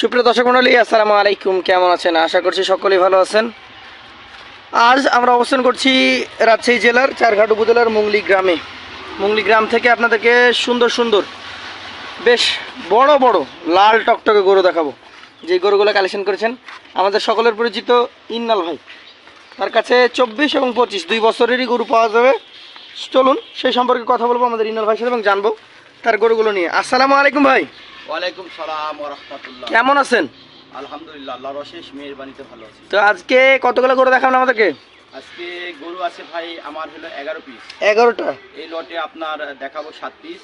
সুপ্রিয় দর্শক মন্ডলী, আসসালামু আলাইকুম। কেমন আছেন? আশা করছি সকলেই ভালো আছেন। আজ আমরা অবস্থান করছি রাজশাহী জেলার চারঘাট উপজেলার মুংলি গ্রামে। মুংলি গ্রাম থেকে আপনাদেরকে সুন্দর সুন্দর, বেশ বড় বড় লাল টকটকে গরু দেখাবো। যে গরুগুলো কালেকশন করেছেন, আমাদের সকলের পরিচিত ইন্নাল ভাই। তার কাছে চব্বিশ এবং পঁচিশ, দুই বছরেরই গরু পাওয়া যাবে। চলুন, সেই সম্পর্কে কথা বলব আমাদের ইন্নাল ভাইয়ের সাথে এবং জানব তার গরুগুলো নিয়ে। আসসালামু আলাইকুম ভাই। ওয়ালাইকুম সালাম ওয়া রাহমাতুল্লাহ। কেমন আছেন? আলহামদুলিল্লাহ আল্লাহর অশেষ মেহেরবানিতে ভালো আছি। তো আজকে কতগুলো গরু দেখাবেন আমাদেরকে? আজকে গরু আছে ভাই আমার হলো এগারো পিস এগারোটা? এই লটে আপনার দেখাবো সাত পিস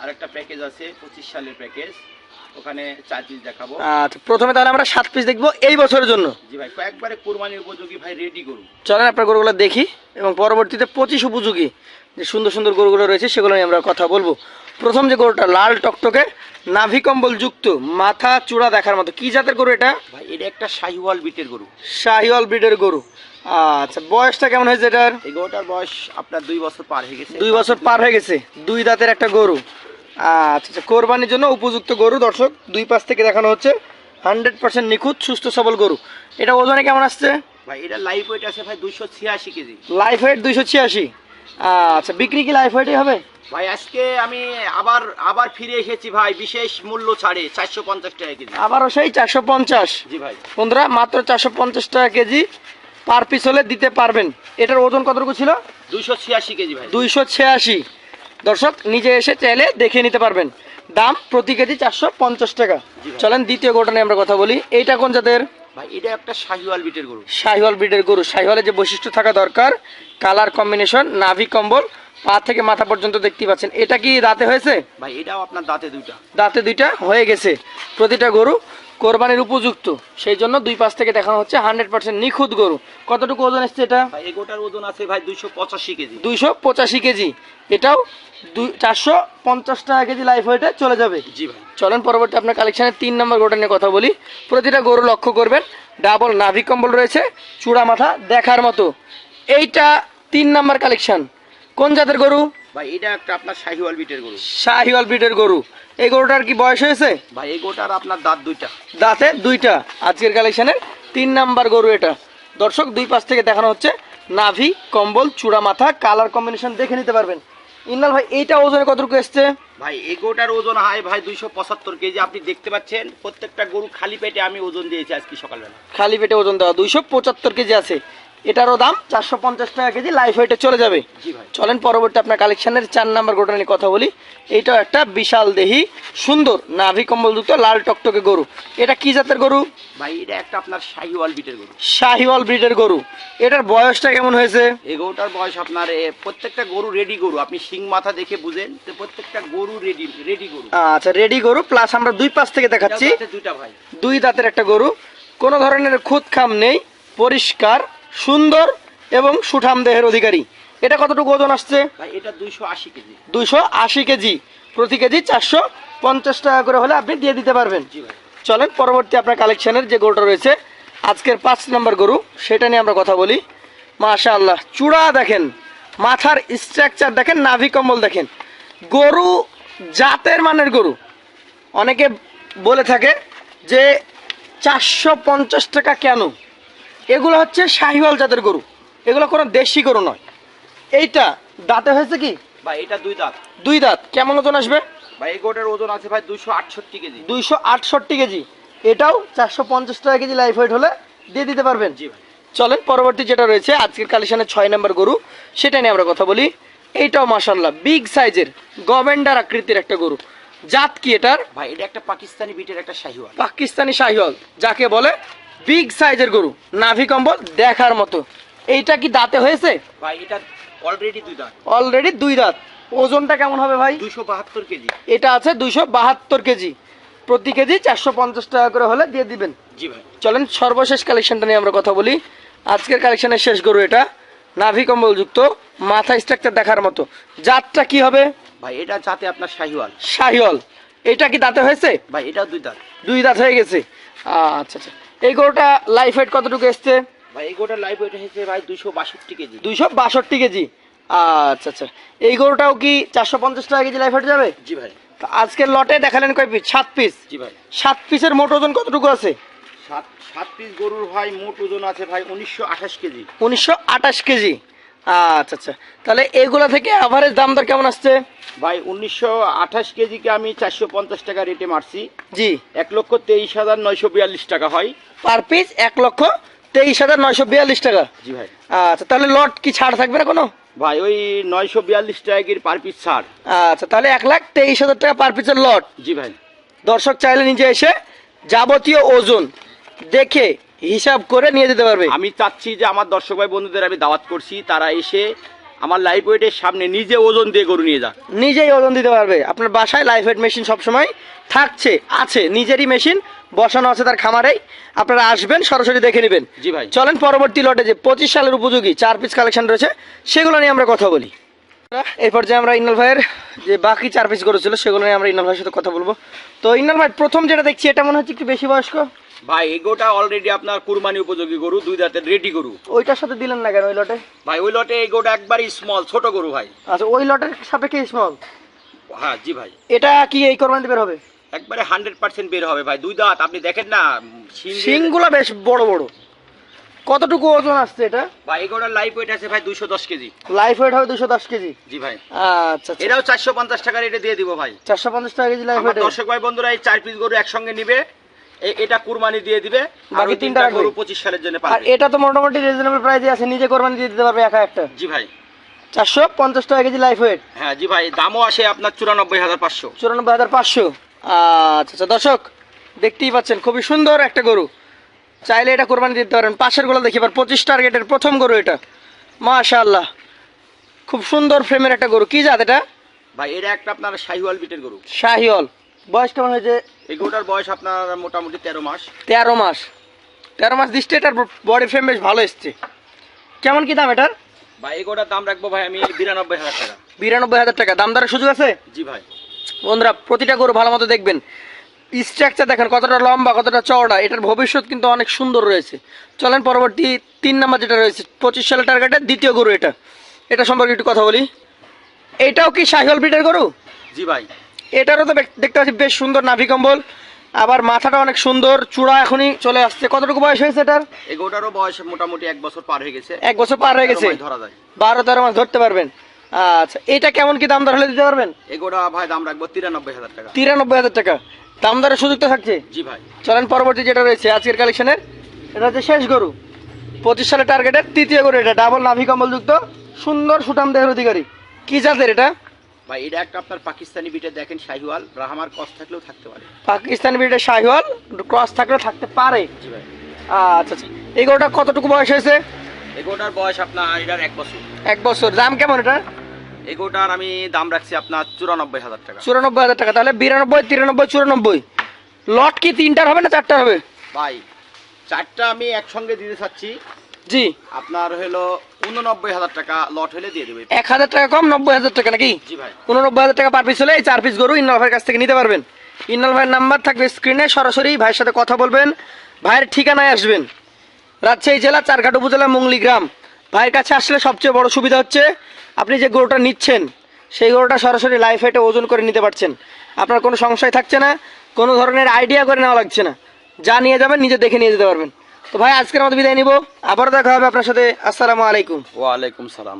আর একটা প্যাকেজ আছে পঁচিশ সালের প্যাকেজ ওখানে চার পিস দেখাবো। আচ্ছা প্রথমে তাহলে আমরা সাত পিস দেখব এই বছরের জন্য। জি ভাই কয়েকবারে কোরবানির উপযোগী ভাই রেডি গরু। চলেন আপনার গরুগুলো দেখি এবং পরবর্তীতে পঁচিশ উপযোগী যে সুন্দর সুন্দর গরুগুলো রয়েছে সেগুলো নিয়ে আমরা কথা বলব। প্রথম যে গরুটা লাল টকটকে নাভি কম্বল যুক্ত মাথা চূড়া দেখার মতো। কি জাতের গরু এটা? ভাই এটা একটা শাহিওয়াল বিটের গরু। শাহিওয়াল ব্রিডের গরু। আচ্ছা বয়সটা কেমন হয়েছে এটার? এই গরুটার বয়স আপনার দুই বছর পার হয়ে গেছে। দুই বছর পার হয়ে গেছে। দুই দাঁতের একটা গরু। আচ্ছা আচ্ছা কোরবানির জন্য উপযুক্ত গরু দর্শক দুই পাশ থেকে দেখানো হচ্ছে। হান্ড্রেড পার্সেন্ট নিখুঁত সুস্থ সবল গরু। এটা ওজনে কেমন আসছে? ভাই এটা লাইফ ওয়েট আছে ভাই দুইশো ছিয়াশি কেজি। লাইফ ওয়েট দুইশো ছিয়াশি। আচ্ছা বিক্রি কি লাইফ ওয়েটই হবে? ভাই আজকে আমি আবার আবার ফিরে এসেছি ভাই বিশেষ মূল্য ছাড়ে চারশো পঞ্চাশ টাকা কেজি। আবারও সেই চারশো পঞ্চাশ? জি ভাই। বন্ধুরা মাত্র চারশো পঞ্চাশ টাকা কেজি পার পিস হলে দিতে পারবেন। এটার ওজন কতটুকু ছিল? দুইশো ছিয়াশি কেজি ভাই। দুইশো ছিয়াশি। দর্শক নিজে এসে চাইলে দেখে নিতে পারবেন। দাম প্রতি কেজি চারশো পঞ্চাশ টাকা। চলেন দ্বিতীয় গোটা নিয়ে আমরা কথা বলি। এইটা কোন জাতের? এটা একটা শাহিওয়াল বিটের গরু। শাহিওয়াল গরু। শাহিওয়ালের যে বৈশিষ্ট্য থাকা দরকার, কালার কম্বিনেশন, নাভি কম্বল পা থেকে মাথা পর্যন্ত দেখতে পাচ্ছেন। এটা কি দাঁতে হয়েছে? ভাই এটাও আপনার দাঁতে দুইটা। দাঁতে দুইটা হয়ে গেছে। প্রতিটা গরু কোরবানির উপযুক্ত। সেই জন্য দুই পাশ থেকে দেখানো হচ্ছে হান্ড্রেড পার্সেন্ট নিখুঁত গরু। কতটুকু ওজন এসছে এটা? এগোটার ওজন আছে ভাই দুইশো পঁচাশি কেজি। দুইশো পঁচাশি কেজি। এটাও দুই চারশো পঞ্চাশ টাকা কেজি লাইফ ওয়েটে চলে যাবে। জি ভাই। চলেন পরবর্তী আপনার কালেকশনের তিন নম্বর গোটা নিয়ে কথা বলি। প্রতিটা গরু লক্ষ্য করবেন ডাবল নাভি কম্বল রয়েছে চূড়া মাথা দেখার মতো। এইটা তিন নাম্বার কালেকশন কোন জাতের গরু? ভাই এটা একটা আপনার শাহিওয়াল বিটের গরু। শাহিওয়াল ব্রিডের গরু। এই গরুটার কি বয়স হয়েছে? ভাই এগোটার আপনার দাঁত দুইটা। দাঁতে দুইটা। আজকের কালেকশনের তিন নাম্বার গরু এটা। দর্শক দুই পাশ থেকে দেখানো হচ্ছে নাভি কম্বল চূড়া মাথা কালার কম্বিনেশন দেখে নিতে পারবেন। ইন্নাল ভাই এইটা ওজনে কতটুকু এসছে? ভাই এগোটার ওজন হয় ভাই দুইশো পঁচাত্তর কেজি। আপনি দেখতে পাচ্ছেন প্রত্যেকটা গরু খালি পেটে আমি ওজন দিয়েছি আজকে সকালবেলা। খালি পেটে ওজন দেওয়া। দুইশো পঁচাত্তর কেজি আছে। এটারও দাম চারশো পঞ্চাশ টাকা কেজি লাইফ ওয়েটে চলে যাবে। ভাই। চলেন পরবর্তী আপনার কালেকশনের চার নাম্বার গোটা নিয়ে কথা বলি। এইটাও একটা বিশাল দেহি সুন্দর নাভি কম্বলযুক্ত লাল টকটকে গরু। এটা কি জাতের গরু? ভাই এটা একটা আপনার শাহিওয়াল বিটের গরু। শাহিওয়াল ব্রিডের গরু। এটার বয়সটা কেমন হয়েছে? এগোটার বয়স আপনার প্রত্যেকটা গরু রেডি গরু। আপনি শিং মাথা দেখে বুঝেন যে প্রত্যেকটা গরু রেডি রেডি গরু। আচ্ছা রেডি গরু প্লাস আমরা দুই পাশ থেকে দেখাচ্ছি। দুইটা ভাই। দুই দাঁতের একটা গরু। কোনো ধরনের খুদ খাম নেই পরিষ্কার। সুন্দর এবং সুঠাম দেহের অধিকারী। এটা কতটুকু ওজন আসছে? এটা দুইশো আশি কেজি। দুইশো আশি কেজি। প্রতি কেজি চারশো পঞ্চাশ টাকা করে হলে আপনি দিয়ে দিতে পারবেন। চলেন পরবর্তী আপনার কালেকশনের যে গরুটা রয়েছে আজকের পাঁচ নম্বর গরু সেটা নিয়ে আমরা কথা বলি। মাশা আল্লাহ চূড়া দেখেন মাথার স্ট্রাকচার দেখেন নাভি কম্বল দেখেন। গরু জাতের মানের গরু। অনেকে বলে থাকে যে চারশো পঞ্চাশ টাকা কেন? এগুলো হচ্ছে শাহিওয়াল জাতের গরু। এগুলো কোনো দেশি গরু নয়। এইটা দাঁতে হয়েছে কি? ভাই এটা দুই দাঁত। দুই দাঁত। কেমন ওজন আসবে? ভাই এগোটার ওজন আছে ভাই দুইশো আটষট্টি কেজি। দুইশো আটষট্টি কেজি। এটাও চারশো পঞ্চাশ টাকা কেজি লাইফ ওয়েট হলে দিয়ে দিতে পারবেন। জি ভাই। চলেন পরবর্তী যেটা রয়েছে আজকের কালেকশনের ছয় নম্বর গরু। সেটা নিয়ে আমরা কথা বলি। এইটাও মাসাল্লাহ বিগ সাইজের গভেন্ডার আকৃতির একটা গরু। জাত কি এটার? ভাই এটা একটা পাকিস্তানি বিটের একটা শাহিওয়াল। পাকিস্তানি শাহিওয়াল যাকে বলে বিগ সাইজের গরু নাভি কম্বল দেখার মতো। এইটা কি দাঁতে হয়েছে? ভাই এটা অলরেডি দুই দাঁত। অলরেডি দুই দাঁত। ওজনটা কেমন হবে ভাই? দুইশো বাহাত্তর কেজি। এটা আছে দুইশো বাহাত্তর কেজি। প্রতি কেজি চারশো পঞ্চাশ টাকা করে হলে দিয়ে দিবেন। জি ভাই। চলেন সর্বশেষ কালেকশনটা নিয়ে আমরা কথা বলি। আজকের কালেকশনের শেষ গরু এটা নাভি কম্বলযুক্ত মাথা স্ট্রাকচার দেখার মতো। জাতটা কি হবে? ভাই এটা যাতে আপনার শাহিওয়াল। শাহিওয়াল। এটা কি দাঁতে হয়েছে? ভাই এটাও দুই দাঁত। দুই দাঁত হয়ে গেছে। আচ্ছা আচ্ছা। এই গরুটা লাইফ ওয়েট কতটুকু এসছে? ভাই এই গরুটা লাইফ ওয়েট এসেছে ভাই দুইশো বাষট্টি কেজি। দুইশো বাষট্টি কেজি? আচ্ছা আচ্ছা। এই গরুটাও কি চারশো পঞ্চাশ টাকা কেজি লাইফ ওয়েট যাবে? জি ভাই। তো আজকের লটে দেখালেন কয় পিস সাত পিস জি ভাই। সাত পিসের মোট ওজন কতটুকু আছে? সাত সাত পিস গরুর ভাই মোট ওজন আছে ভাই উনিশশো আঠাশ কেজি। উনিশশো আঠাশ কেজি। আচ্ছা আচ্ছা। তাহলে এগুলো থেকে অ্যাভারেজ দাম দর কেমন আসছে? ভাই উনিশশো আঠাশ কেজিকে আমি চারশো পঞ্চাশ টাকা রেটে মারছি। জি। এক লক্ষ তেইশ হাজার নয়শো বিয়াল্লিশ টাকা হয়। পার পিস এক লক্ষ তেইশ হাজার নয়শো বিয়াল্লিশ টাকা। জি ভাই। আচ্ছা তাহলে লট কি ছাড় থাকবে না কোনো? ভাই ওই নয়শো বিয়াল্লিশ টাকা পার পিস ছাড়। আচ্ছা তাহলে এক লাখ তেইশ হাজার টাকা পার পিসের লট জি ভাই। দর্শক চাইলে নিজে এসে যাবতীয় ওজন দেখে হিসাব করে নিয়ে যেতে পারবে। আমি চাচ্ছি যে আমার দর্শক ভাই বন্ধুদের আমি দাওয়াত করছি তারা এসে আমার লাইফ ওয়েটের সামনে নিজে ওজন দিয়ে গরু নিয়ে যাক। নিজেই ওজন দিতে পারবে। আপনার বাসায় লাইফ ওয়েট মেশিন সবসময় থাকছে আছে নিজেরই মেশিন বসানো আছে তার খামারেই। আপনারা আসবেন সরাসরি দেখে নেবেন। জি ভাই। চলেন পরবর্তী লটে যে পঁচিশ সালের উপযোগী চার পিস কালেকশন রয়েছে সেগুলো নিয়ে আমরা কথা বলি। এরপর যে আমরা ইন্নাল ভাইয়ের যে বাকি চার পিস গরু ছিল সেগুলো নিয়ে আমরা ইন্নাল ভাইয়ের সাথে কথা বলব। তো ইন্নাল ভাই প্রথম যেটা দেখছি এটা মনে হচ্ছে একটু বেশি বয়স্ক? ভাই এগোটা অলরেডি আপনার কুরবানি উপযোগী গরু দুই দাঁতের রেডি গরু। ওইটার সাথে দিলেন না কেন ওই লটে ভাই ওই লটে এগোটা একবারই স্মল ছোট গরু ভাই। আচ্ছা ওই লটের সাপেক্ষে স্মল হ্যাঁ জি ভাই। এটা কি এই কোরবানিতে বের হবে? একবারে হান্ড্রেড পার্সেন্ট বের হবে ভাই দুই দাঁত। আপনি দেখেন না শিংগুলো বেশ বড় বড়। কতটুকু ওজন আসছে এটা? ভাই এগোটার লাইফ ওয়েট আছে ভাই দুইশো দশ কেজি। লাইফ ওয়েট হবে দুশো দশ কেজি? জি ভাই। আচ্ছা এটাও চারশো পঞ্চাশ টাকা রেটে দিয়ে দিব ভাই। চারশো পঞ্চাশ টাকা কেজি লাইফ ওয়েট দর্শক ভাই বন্ধুরা এই চার পিস গরু একসঙ্গে নিবে। এটা কুরবানি দিয়ে দিবে বাকি তিনটা গরু পঁচিশ সালের জন্য পাবে এটা তো মোটামুটি রিজনেবল প্রাইসে আছে নিজে কোরবানি দিয়ে দিতে পারবে একা একটা। জি ভাই। চারশো পঞ্চাশ টাকা কেজি লাইফ ওয়েট হ্যাঁ জি ভাই দামও আসে আপনার চুরানব্বই হাজার পাঁচশো। চুরানব্বই হাজার পাঁচশো। আচ্ছা আচ্ছা দর্শক দেখতেই পাচ্ছেন খুবই সুন্দর একটা গরু। চাইলে এটা কোরবানি দিতে পারেন। পাশেরগুলো দেখি এবার পঁচিশ টার্গেটের প্রথম গরু এটা। মাশাআল্লাহ খুব সুন্দর ফ্রেমের একটা গরু। কি জাত এটা? ভাই এটা একটা আপনার শাহিওয়াল বিটের গরু। শাহিওল বয়স কেমন হয়েছে? এই গরুটার বয়স আপনার মোটামুটি তেরো মাস। তেরো মাস। তেরো মাস দিচ্ছে এটার বডি ফ্রেম বেশ ভালো এসছে। কেমন কি দাম এটার? ভাই এই গরুটার দাম রাখব ভাই আমি বিরানব্বই হাজার টাকা। বিরানব্বই হাজার টাকা। দাম দরের সুযোগ আছে? জি ভাই। বন্ধুরা প্রতিটা গরু ভালো মতো দেখবেন। স্ট্রাকচার দেখেন কতটা লম্বা কতটা চওড়া। এটার ভবিষ্যৎ কিন্তু অনেক সুন্দর রয়েছে। চলেন পরবর্তী তিন নাম্বার যেটা রয়েছে পঁচিশ সালের টার্গেটের দ্বিতীয় গরু এটা। এটা সম্পর্কে একটু কথা বলি। এটাও কি শাহিওল ব্রিডের গরু? জি ভাই। এটারও তো দেখতে পাচ্ছি বেশ সুন্দর নাভি কম্বল। আবার মাথাটা অনেক সুন্দর চূড়া এখনই চলে আসছে। কতটুকু বয়স হয়েছে এটার? এই গরুটারও বয়স মোটামুটি এক বছর পার হয়ে গেছে। এক বছর পার হয়ে গেছে? ধরা যায়। বারো তেরো মাস ধরতে পারবেন। আচ্ছা এটা কেমন কি দাম দর হলে দিতে পারবেন? এই গরুটা ভাই দাম রাখব তিরানব্বই হাজার টাকা। তিরানব্বই হাজার টাকা। দাম দরের সুযোগ তো থাকছে? জি ভাই। চলেন পরবর্তী যেটা রয়েছে আজকের কালেকশনের এটা হচ্ছে শেষ গরু। পঁচিশ সালে টার্গেটের তৃতীয় গরু এটা ডাবল নাভি কম্বল যুক্ত সুন্দর সুটাম দেহের অধিকারী। কি জাতের এটা? ভাই এটা একটা আপনার পাকিস্তানি বিটে দেখেন শাহিওয়াল রাহামার কস থাকলেও থাকতে পারে। পাকিস্তানি ব্রিডের শাহিওয়াল ক্রস থাকলে থাকতে পারে? জি ভাই। আচ্ছা আচ্ছা। এই গরুটা কতটুকু বয়স হয়েছে? এই গরুটার বয়স আপনার এটার এক বছর। এক বছর। দাম কেমন এটা? এই গরুটার আমি দাম রাখছি আপনার চুরানব্বই হাজার টাকা। চুরানব্বই হাজার টাকা। তাহলে বিরানব্বই তিরানব্বই চুরানব্বই। লট কি তিনটার হবে না চারটার হবে? ভাই চারটা আমি একসঙ্গে দিতে চাচ্ছি। জি। আপনার হলো উননব্বই হাজার টাকা লট হলে দিয়ে দেবে। এক হাজার টাকা কম নব্বই হাজার টাকা নাকি? জি ভাই। উননব্বই হাজার টাকা পার পিস হলে এই চার পিস গরু ইন্নাল ভাইয়ের কাছ থেকে নিতে পারবেন। ইন্নাল ভাইয়ের নাম্বার থাকবে স্ক্রিনে সরাসরি ভাইয়ের সাথে কথা বলবেন। ভাইয়ের ঠিকানায় আসবেন। রাজশাহী জেলা চারঘাট উপজেলা মুংলি গ্রাম। ভাইয়ের কাছে আসলে সবচেয়ে বড় সুবিধা হচ্ছে আপনি যে গরুটা নিচ্ছেন সেই গরুটা সরাসরি লাইফ হাইটে ওজন করে নিতে পারছেন। আপনার কোনো সংশয় থাকছে না কোনো ধরনের আইডিয়া করে নেওয়া লাগছে না। যা নিয়ে যাবেন নিজে দেখে নিয়ে যেতে পারবেন। তো ভাই, আজকের মতো বিদায় নিব। আবার দেখা হবে আপনার সাথে। আসসালামু আলাইকুম। ওয়ালাইকুম সালাম।